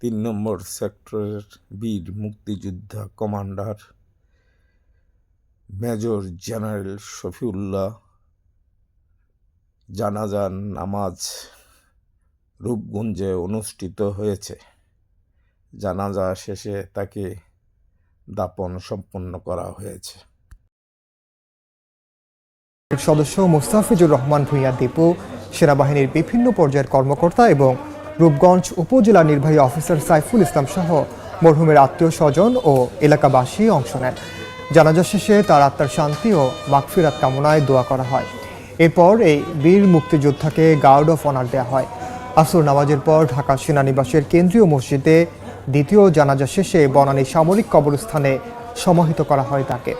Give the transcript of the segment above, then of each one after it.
তিন নম্বর সেক্টরের বীর মুক্তিযোদ্ধা কমান্ডার মেজর জেনারেল শফিউল্লাহ জানাজার নামাজ রূপগঞ্জে অনুষ্ঠিত হয়েছে। জানাজা শেষে তাকে দাপন সম্পন্ন করা হয়েছে। সদস্য মোস্তাফিজুর রহমান ভূঁইয়া দীপু, সেনাবাহিনীর বিভিন্ন পর্যায়ের কর্মকর্তা এবং রূপগঞ্জ উপজেলা নির্বাহী অফিসার সাইফুল ইসলাম সহ মরহুমের আত্মীয় স্বজন ও এলাকাবাসী অংশ নেন। জানাজা শেষে তার আত্মার শান্তি ও মাগফিরাত কামনায় দোয়া করা হয়। এরপর এই বীর মুক্তিযোদ্ধাকে গার্ড অফ অনার দেওয়া হয়। আসর নামাজের পর ঢাকা সেনানিবাসের কেন্দ্রীয় মসজিদে দ্বিতীয় জানাজা শেষে বনানী সামরিক কবরস্থানে সমাহিত করা হয় তাকে।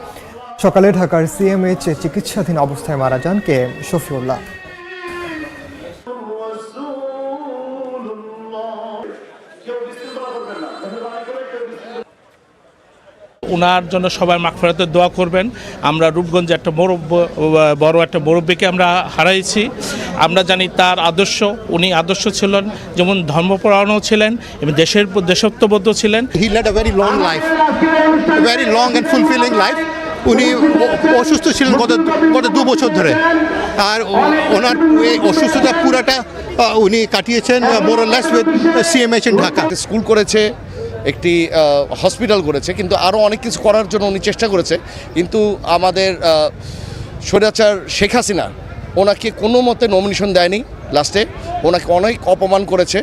সকালে ঢাকার সিএমএইচ চিকিৎসাধীন অবস্থায় মারা যান কে শফিউল্লাহ। ওনার জন্য সবাই মাগফিরাতের দোয়া করবেন। আমরা রূপগঞ্জে একটা মুরব্ব বড় একটা মুরব্বীকে আমরা হারাইছি। আমরা জানি তার আদর্শ উনি আদর্শ ছিলেন যেমন ধর্মপরায়ণও ছিলেন এবং দেশের দেশত্ববদ্ধ ছিলেন। Led a very long life, a very long and fulfilling life. উনি অসুস্থ ছিলেন গত গত দু বছর ধরে। আর ওনার এই অসুস্থতা পুরাটা উনি কাটিয়েছেন মোরলেস with CMH in Dhaka. School করেছে, একটি হসপিটাল করেছে, কিন্তু আরও অনেক কিছু করার জন্য উনি চেষ্টা করেছে। কিন্তু আমাদের স্বৈরাচার শেখ হাসিনা, ওনাকে কোনো মতে নমিনেশন দেয়নি লাস্টে ওনাকে অনেক অপমান করেছে।